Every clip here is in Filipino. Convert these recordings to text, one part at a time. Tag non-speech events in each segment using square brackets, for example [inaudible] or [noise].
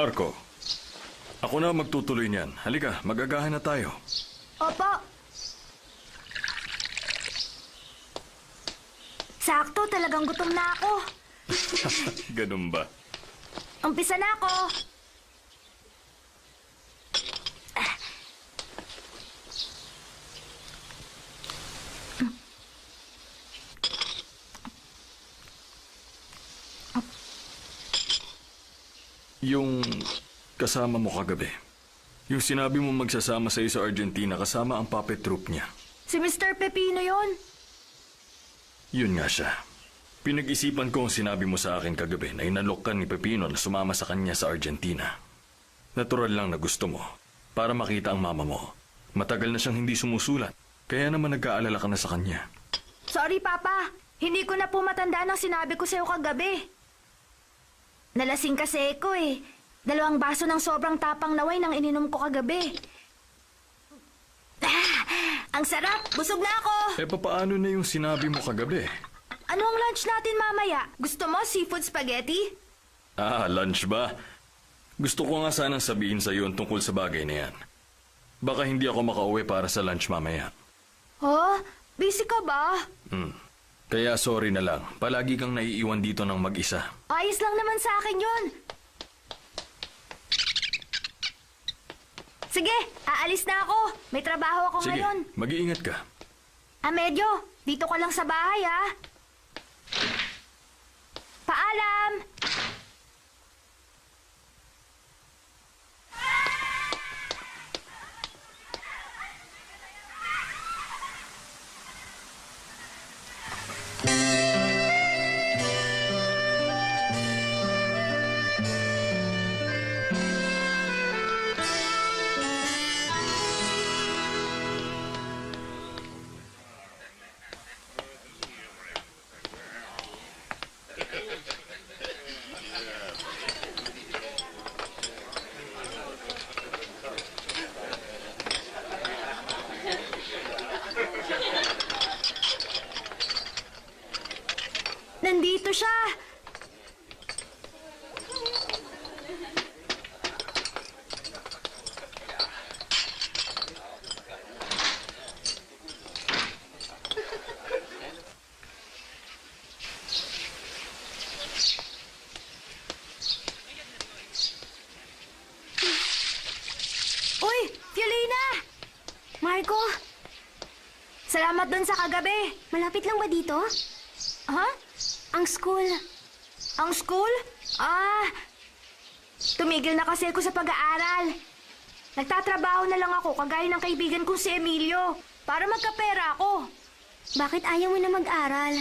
Marco, ako na magtutuloy niyan. Halika, magagahan na tayo. Opo. Sakto, talagang gutom na ako. [laughs] Ganun ba? Umpisa na ako. Yung kasama mo kagabi. Yung sinabi mo magsasama sa sa Argentina kasama ang puppet troupe niya. Si Mr. Pepino yon. Yun nga siya. Pinag-isipan ko ang sinabi mo sa akin kagabi na inalok ka ni Pepino na sumama sa kanya sa Argentina. Natural lang na gusto mo para makita ang mama mo. Matagal na siyang hindi sumusulat. Kaya naman nag-aalala ka na sa kanya. Sorry, Papa. Hindi ko na po matandaan ang sinabi ko sa'yo kagabi. Nalasing kasi ako eh. Dalawang baso ng sobrang tapang na wine ang ininom ko kagabi. Ah, ang sarap! Busog na ako! Eh papaano na yung sinabi mo kagabi? Ano ang lunch natin mamaya? Gusto mo seafood spaghetti? Ah, lunch ba? Gusto ko nga sanang sabihin sa iyo ang tungkol sa bagay na yan. Baka hindi ako makauwi para sa lunch mamaya. Oh, busy ka ba? Hmm. Kaya sorry na lang. Palagi kang naiiwan dito ng mag-isa. Ayos lang naman sa akin yun. Sige, aalis na ako. May trabaho ako Sige, ngayon. mag-iingat ka. Ah, medyo. Dito ka lang sa bahay, ah. Paalam! Dun sa kagabi. Malapit lang ba dito? Ha? Ang school. Ang school? Ah, tumigil na kasi ako sa pag-aaral. Nagtatrabaho na lang ako kagaya ng kaibigan kong si Emilio para magkapera ako. Bakit ayaw mo na mag-aral?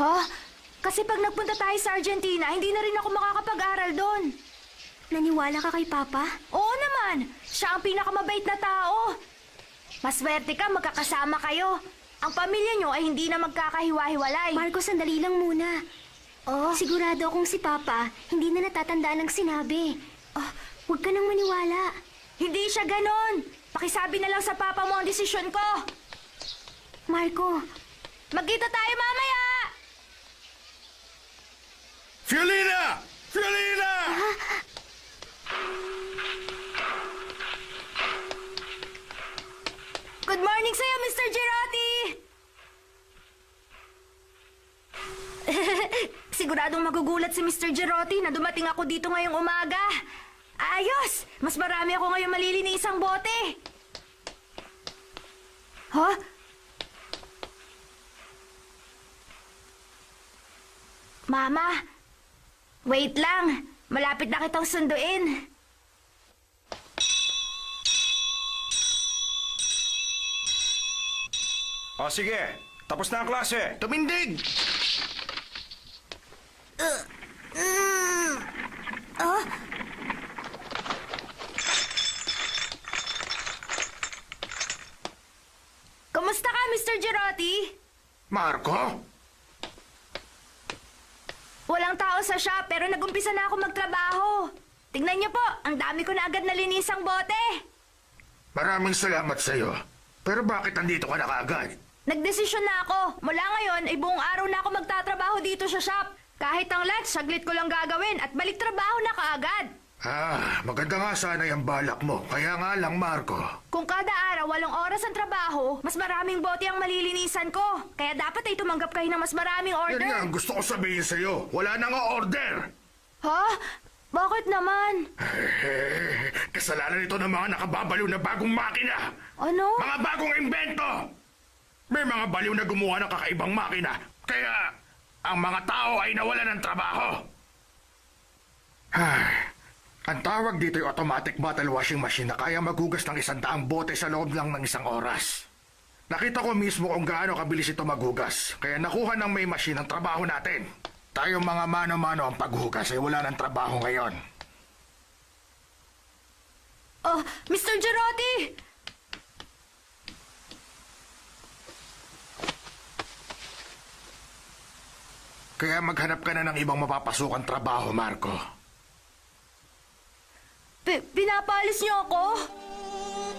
Ha? Kasi pag nagpunta tayo sa Argentina, hindi na rin ako makakapag-aral doon. Naniwala ka kay Papa? Oo naman. Siya ang pinakamabait na tao. Maswerte ka, magkakasama kayo. Ang pamilya nyo ay hindi na magkakahiwa-hiwalay. Marco, sandali lang muna. Oh, Sigurado akong si Papa hindi na natatandaan ang sinabi. Oh, huwag ka nang maniwala. hindi siya ganon. Pakisabi na lang sa papa mo ang desisyon ko. Marco, Magkita tayo mamaya! Fiolina! Fiolina! Good morning sa'yo, Mr. Girotti! Siguradong magugulat si Mr. Girotti na dumating ako dito ngayong umaga. Ayos! Mas marami ako ngayong malilinisang bote. Huh? Mama, wait lang. Malapit na kitang sunduin. O sige, tapos na ang klase. Tumindig! Kumusta ka, Mr. Girotti? Marco? Walang tao sa shop pero nagumpisa na ako magtrabaho. Tingnan niyo po, ang dami ko na agad nalinisang bote. Maraming salamat sa'yo. Pero bakit nandito ka na kaagad? Nagdesisyon na ako. Mula ngayon, ay buong araw na ako magtatrabaho dito sa shop. Kahit ang lunch, saglit ko lang gagawin at balik trabaho na kaagad. Ah, maganda nga sana yung balak mo. Kaya nga lang, Marco. Kung kada araw walong oras ang trabaho, mas maraming bote ang malilinisan ko. Kaya dapat ay tumanggap kayo ng mas maraming Yan order. nga ang gusto ko sabihin sa'yo. Wala na nga order. Ha? Bakit naman? Eh, [laughs] kasalanan ito ng mga nakababaliw na bagong makina. Ano? Mga bagong invento. May mga baliw na gumawa ng kakaibang makina. Kaya ang mga tao ay nawala ng trabaho. Ay, ang tawag dito ay automatic bottle washing machine na kaya maghugas ng isang daang bote sa loob lang ng isang oras. Nakita ko mismo kung gaano kabilis ito maghugas. Kaya nakuha ng may machine ang trabaho natin. Tayong mga mano-mano ang paghugas ay wala ng trabaho ngayon. Oh, Mr. Girotti! Kaya maghanap ka na ng ibang mapapasukan trabaho, Marco. Pi- pinapalis niyo ako?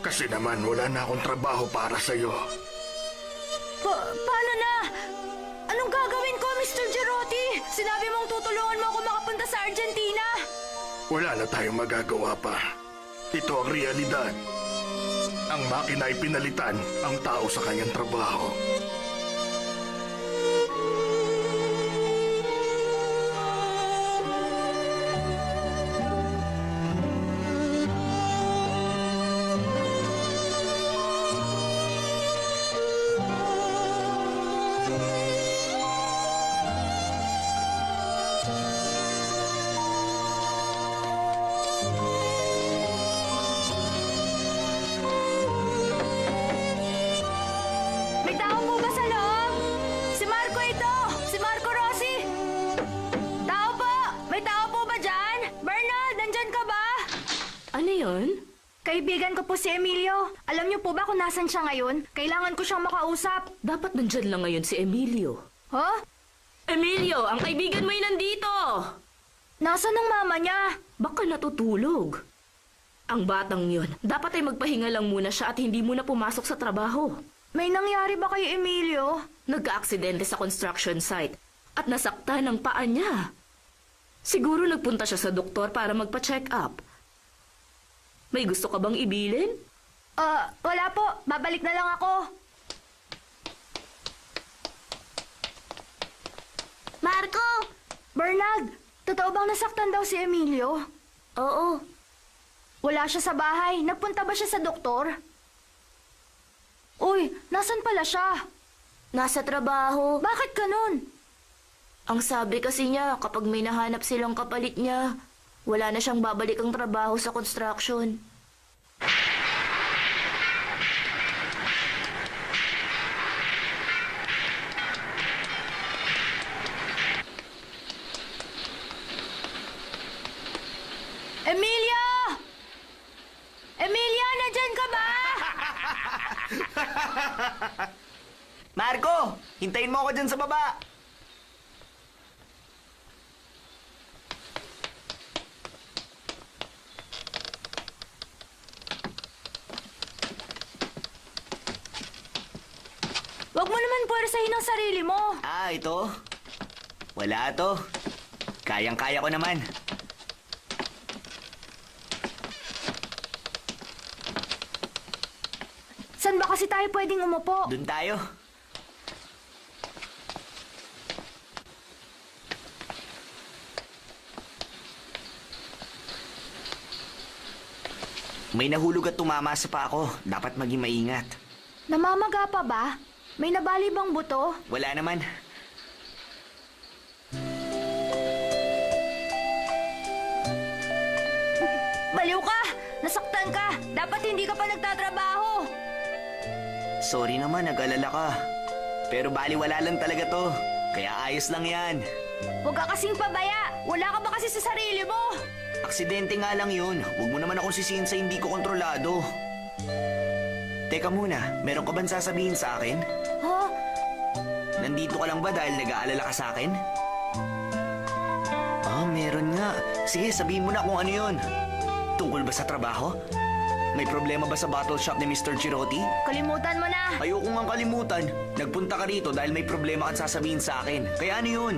Kasi naman wala na akong trabaho para sa'yo. Pa- paano na? Anong gagawin ko, Mr. Girotti? Sinabi mong tutulungan mo ako makapunta sa Argentina. Wala na tayong magagawa pa. Ito ang realidad. Ang makina ay pinalitan ang tao sa kanyang trabaho. Si Emilio. Alam niyo po ba kung nasan siya ngayon? Kailangan ko siyang makausap. Dapat nandyan lang ngayon si Emilio. Huh? Emilio, ang kaibigan mo ay nandito! Nasaan ang mama niya? Baka natutulog. Ang batang yon, dapat ay magpahinga lang muna siya at hindi muna pumasok sa trabaho. May nangyari ba kay Emilio? Nagka-aksidente sa construction site at nasakta ng paa niya. Siguro nagpunta siya sa doktor para magpa-check up. May gusto ka bang ibilin? Ah, wala po. Babalik na lang ako. Marco! Bernard, totoo bang nasaktan daw si Emilio? Oo. Wala siya sa bahay. Nagpunta ba siya sa doktor? Uy, nasan pala siya? Nasa trabaho. Bakit ganun? Ang sabi kasi niya, kapag may nahanap silang kapalit niya, wala na siyang babalik ang trabaho sa construction. Emilia! Emilia, nandyan ka ba? [laughs] Marco, hintayin mo ako dyan sa baba. Huwag mo naman puwersahin ang sarili mo. Ah, ito? Wala to. Kayang-kaya ko naman. San ba kasi tayo pwedeng umupo? Doon tayo. May nahulog at tumama sa pa ako. Dapat maging maingat. Namamaga pa ba? May nabali bang buto? Wala naman. Baliw ka! Nasaktan ka! Dapat hindi ka pa nagtatrabaho! Sorry naman, nag-alala ka. Pero baliwala lang talaga to. Kaya ayos lang yan. Huwag ka kasing pabaya! Wala ka ba kasi sa sarili mo? Aksidente nga lang yun. Huwag mo naman akong sisihin sa hindi ko kontrolado. Teka muna, meron ka bang sasabihin sa akin? Nandito ka lang ba dahil nag-aalala ka sa akin? Ah, meron nga. Sige, sabihin mo na kung ano yun. Tungkol ba sa trabaho? May problema ba sa bottle shop ni Mr. Chirotti? Kalimutan mo na! Ayoko nga kalimutan. Nagpunta ka rito dahil may problema at sasabihin sa akin. Kaya ano yun?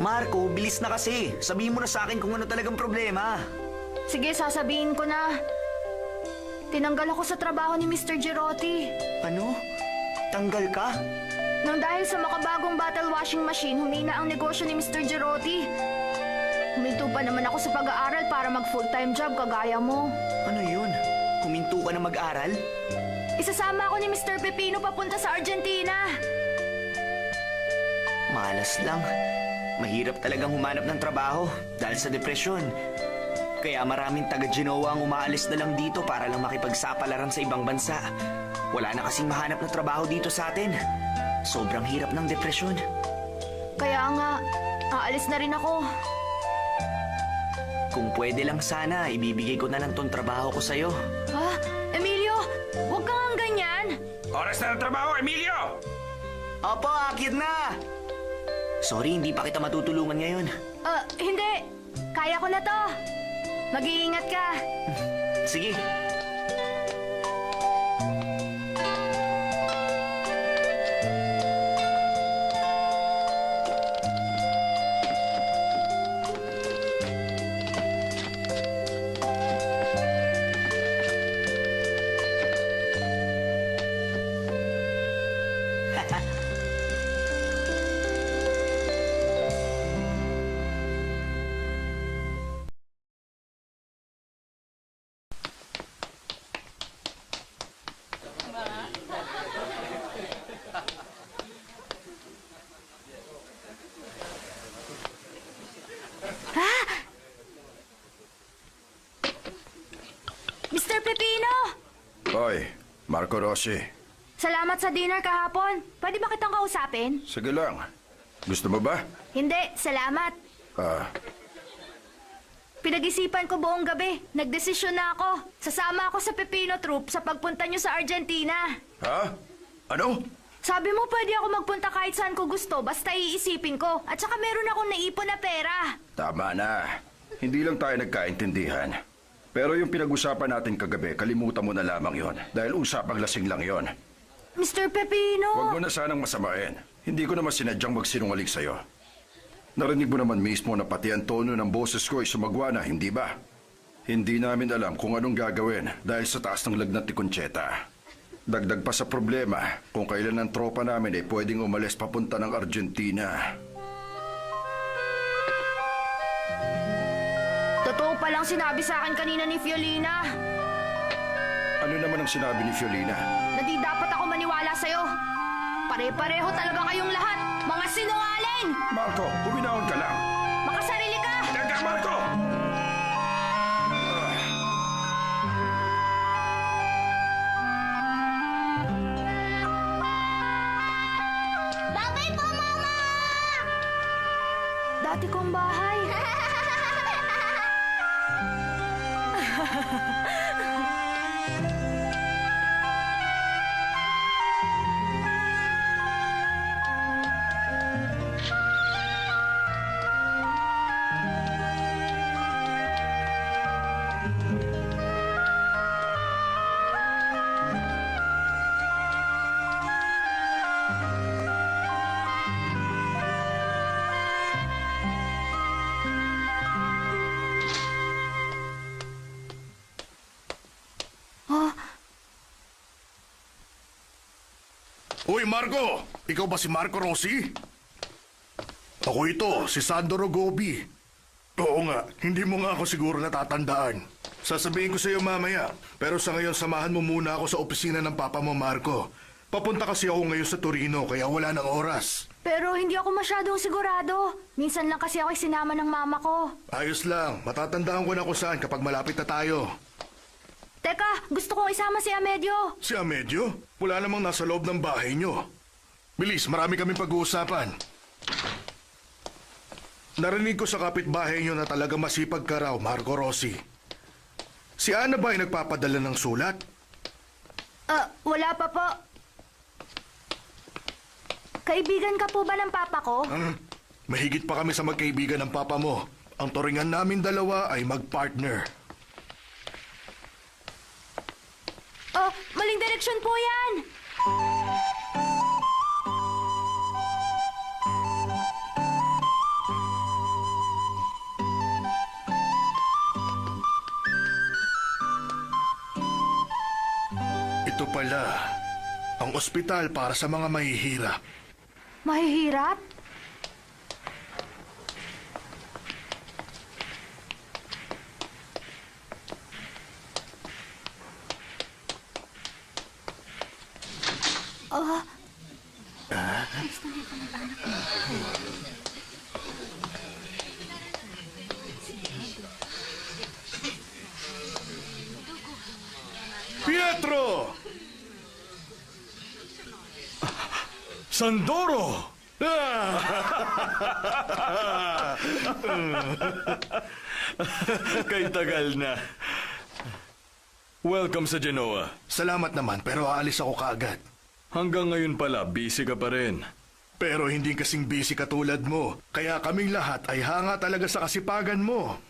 Marco, bilis na kasi. Sabihin mo na sa akin kung ano talagang problema. Sige, sasabihin ko na. Tinanggal ako sa trabaho ni Mr. Girotti. Ano? Tanggal ka? Nang dahil sa makabagong bottle washing machine, humina ang negosyo ni Mr. Girotti. Huminto pa naman ako sa pag-aaral para mag full-time job kagaya mo. Ano yun? Kuminto ka na mag-aral? Isasama ako ni Mr. Pepino papunta sa Argentina. Malas lang. Mahirap talagang humanap ng trabaho dahil sa depresyon. Kaya maraming taga-Genoa ang umaalis na lang dito para lang makipagsapalaran sa ibang bansa. Wala na kasing mahanap na trabaho dito sa atin. Sobrang hirap ng depresyon. Kaya nga, aalis na rin ako. Kung pwede lang sana, ibibigay ko na lang tong trabaho ko sa'yo. Ha? Emilio, huwag kang ang ganyan. Oras na ng trabaho, Emilio! Opo, akit na! Sorry, hindi pa kita matutulungan ngayon. Ah, hindi. Kaya ko na to. Mag-iingat ka. [laughs] Sige. Mr. Pepino! Hoy, Marco Rossi. Salamat sa dinner kahapon. Pwede ba kitang kausapin? Sige lang. Gusto mo ba? Hindi, salamat. Ah, Pinag-isipan ko buong gabi. Nagdesisyon na ako. Sasama ako sa Pepino Troop sa pagpunta nyo sa Argentina. ha? Ano? Sabi mo pwede ako magpunta kahit saan ko gusto, basta iisipin ko. At saka meron akong naipon na pera. Tama na. Hindi lang tayo nagkaintindihan. Pero yung pinag-usapan natin kagabi, kalimutan mo na lamang yon. Dahil usapang lasing lang yon. Mr. Pepino! Huwag mo na sanang masamain. Hindi ko naman sinadyang magsinungaling sa'yo. Narinig mo naman mismo na pati ang tono ng boses ko ay sumagwa na, hindi ba? Hindi namin alam kung anong gagawin dahil sa taas ng lagnat ni Concheta. Dagdag pa sa problema kung kailan ang tropa namin ay pwedeng umalis papunta ng Argentina. Palang sinabi sa akin kanina ni Fiolina Ano naman ang sinabi ni Fiolina? na di dapat ako maniwala sa'yo. Pare-pareho talaga kayong lahat. Mga sinungaling! Marco, huminahon ka lang. Makasarili ka! Teka, Marco! Uy, Marco! Ikaw ba si Marco Rossi? Ako ito, si Sandro Gobi. Oo nga, hindi mo nga ako siguro natatandaan. Sasabihin ko sa iyo mamaya, pero sa ngayon samahan mo muna ako sa opisina ng papa mo, Marco. Papunta kasi ako ngayon sa Torino, kaya wala ng oras. Pero hindi ako masyadong sigurado. Minsan lang kasi ako sinama ng mama ko. Ayos lang, matatandaan ko na kung saan kapag malapit na tayo. Teka, gusto kong isama si Amedyo. Si Amedyo, wala namang nasa loob ng bahay nyo. Bilis, marami kaming pag-uusapan. Narinig ko sa kapitbahay nyo na talaga masipag ka raw, Marco Rossi. Si Ana ba ay nagpapadala ng sulat? Ah, wala pa po. Kaibigan ka po ba ng papa ko? Hmm? Mahigit pa kami sa magkaibigan ng papa mo. Ang turingan namin dalawa ay mag-partner. Maling direksyon po yan! Ito pala, ang ospital para sa mga mahihirap. Mahihirap? Pietro! Sandoro! [laughs] Kay tagal na. Welcome sa Genoa. Salamat naman pero aalis ako kaagad. Hanggang ngayon pala, busy ka pa rin. Pero hindi kasing busy katulad mo. Kaya kaming lahat ay hanga talaga sa kasipagan mo.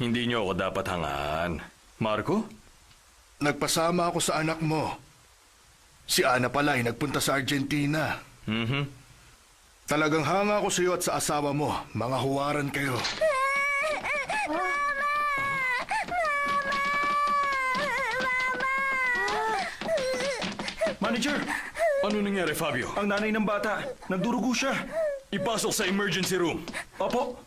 Hindi niyo ako dapat hangaan. Marco? Nagpasama ako sa anak mo. Si Ana pala ay nagpunta sa Argentina. Mhm. Talagang hanga ako sa iyo at sa asawa mo. Mga huwaran kayo. Manager! Ano nangyari, Fabio? Ang nanay ng bata, nagdurugo siya. Ipasok sa emergency room. Opo.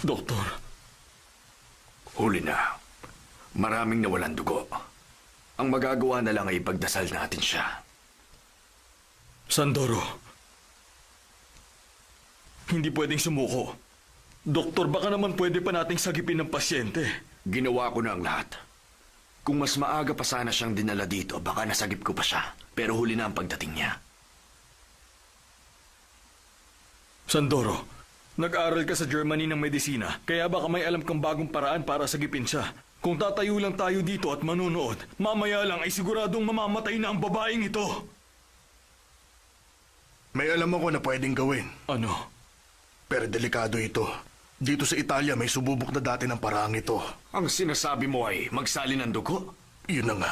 Doktor, Huli na. Maraming nawalan dugo. Ang magagawa na lang ay ipagdasal natin siya. Sandoro. Hindi pwedeng sumuko. Doktor, baka naman pwede pa nating sagipin ng pasyente. Ginawa ko na ang lahat. Kung mas maaga pa sana siyang dinala dito, baka nasagip ko pa siya. Pero huli na ang pagdating niya. Sandoro, nag-aral ka sa Germany ng medisina, kaya baka may alam kang bagong paraan para sagipin siya. Kung tatayo lang tayo dito at manunood, mamaya lang ay siguradong mamamatay na ang babaeng ito. May alam ako na pwedeng gawin. Ano? Pero delikado ito. Dito sa Italia may sububok na dati ng paraang ito. Ang sinasabi mo ay magsali ng dugo? Yun na nga.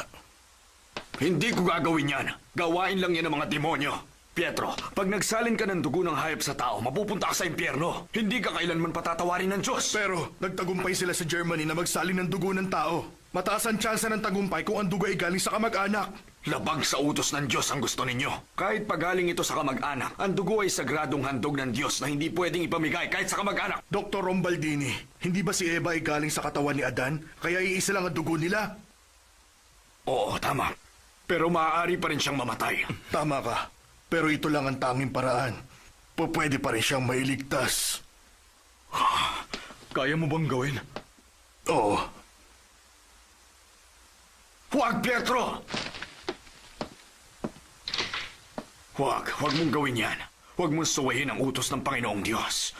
Hindi ko gagawin yan. Gawain lang yan ng mga demonyo. Pietro, pag nagsalin ka ng dugo ng hayop sa tao, mapupunta ka sa impyerno. Hindi ka kailanman patatawarin ng Diyos. Pero nagtagumpay sila sa Germany na magsalin ng dugo ng tao. Mataas ang tsansa ng tagumpay kung ang dugo ay galing sa kamag-anak. Labag sa utos ng Diyos ang gusto ninyo. Kahit pagaling ito sa kamag-anak, ang dugo ay sagradong handog ng Diyos na hindi pwedeng ipamigay kahit sa kamag-anak. Dr. Rombaldini, hindi ba si Eva ay galing sa katawan ni Adan? Kaya iisa lang ang dugo nila? Oo, tama. Pero maaari pa rin siyang mamatay. Tama ka. Pero ito lang ang tanging paraan. Pwede pa rin siyang mailigtas. [sighs] Kaya mo bang gawin? Oo. Huwag, Pietro! Huwag, huwag mong gawin yan. Huwag mong suwayin ang utos ng Panginoong Diyos.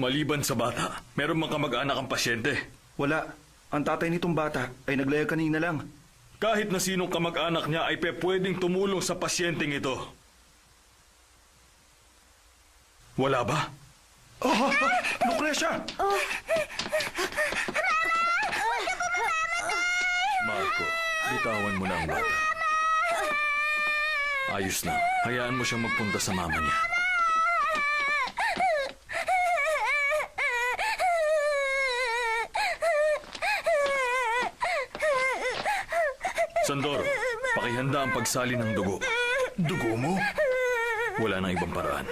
Maliban sa bata, meron mang kamag-anak ang pasyente. Wala. Ang tatay nitong bata ay naglayag kanina lang. Kahit na sinong kamag-anak niya ay pe pwedeng tumulong sa pasyenteng ito. Wala ba? Oh, Lucrecia! Marco, bitawan mo na ang bata. Ayos na. Hayaan mo siyang magpunta sa mama niya. Sandoro, pakihanda ang pagsali ng dugo. Dugo mo? Wala nang ibang paraan.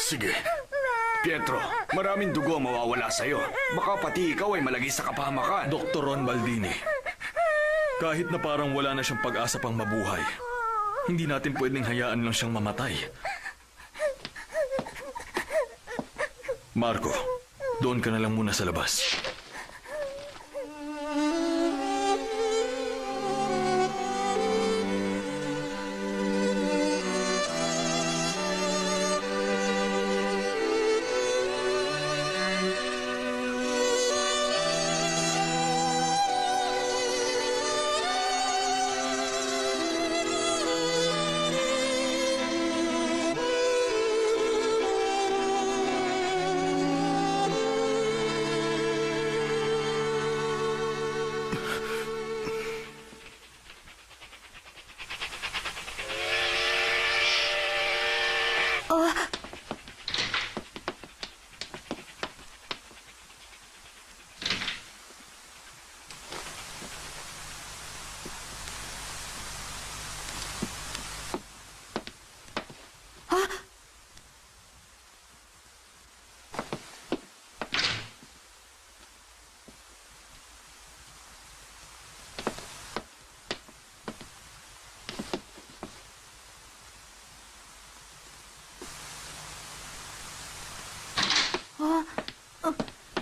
Sige. Pietro, maraming dugo ang mawawala sa'yo. Baka pati ikaw ay malagi sa kapahamakan. Dr. Ron Baldini, kahit na parang wala na siyang pag-asa pang mabuhay, hindi natin pwedeng hayaan lang siyang mamatay. Marco, doon ka na lang muna sa labas.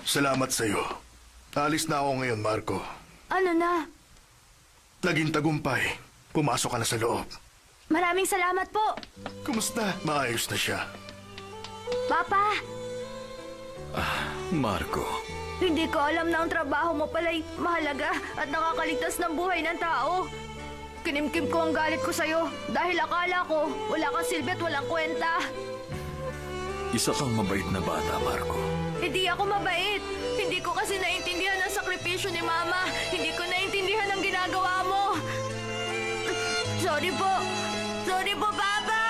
Salamat sa'yo. Alis na ako ngayon, Marco. Ano na? Naging tagumpay. Pumasok ka na sa loob. Maraming salamat po. Kumusta? Maayos na siya. Papa, Marco, hindi ko alam na ang trabaho mo pala'y mahalaga at nakakaligtas ng buhay ng tao. Kinimkim ko ang galit ko sa'yo dahil akala ko wala kang silbi at walang kwenta. Isa kang mabait na bata, Marco. Hindi ako mabait. Hindi ko kasi naintindihan ang sakripisyo ni Mama. Hindi ko naintindihan ang ginagawa mo. Sorry po. Sorry po, Papa.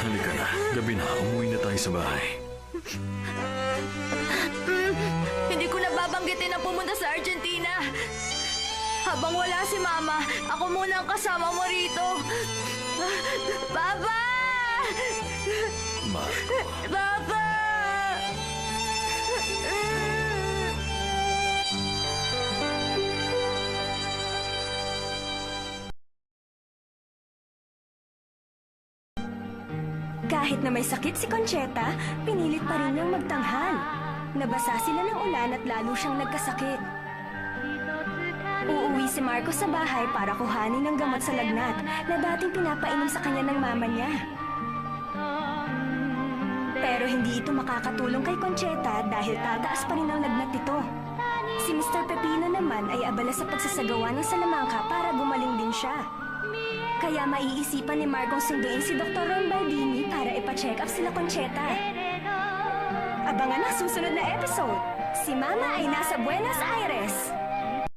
Halika na, gabi na, umuwi na tayo sa bahay. Hindi ko nababanggitin na pumunta sa Argentina. Habang wala si Mama, ako muna ang kasama mo rito. Papa! Marco, Papa! Kahit na may sakit si Concheta, pinilit pa rin niyang magtanghal. Nabasa sila ng ulan at lalo siyang nagkasakit. Uuwi si Marco sa bahay para kuhanin ng gamot sa lagnat na dating pinapainom sa kanya ng mama niya. Pero hindi ito makakatulong kay Concheta dahil tataas pa rin ang lagnat nito. Si Mr. Pepino naman ay abala sa pagsasagawa ng salamangka para gumaling din siya. Kaya maiisipan ni Marcong sunduin si Dr. Ron Baldini para ipa-check up sila Concheta. Abangan ang susunod na episode. Si Mama ay nasa Buenos Aires.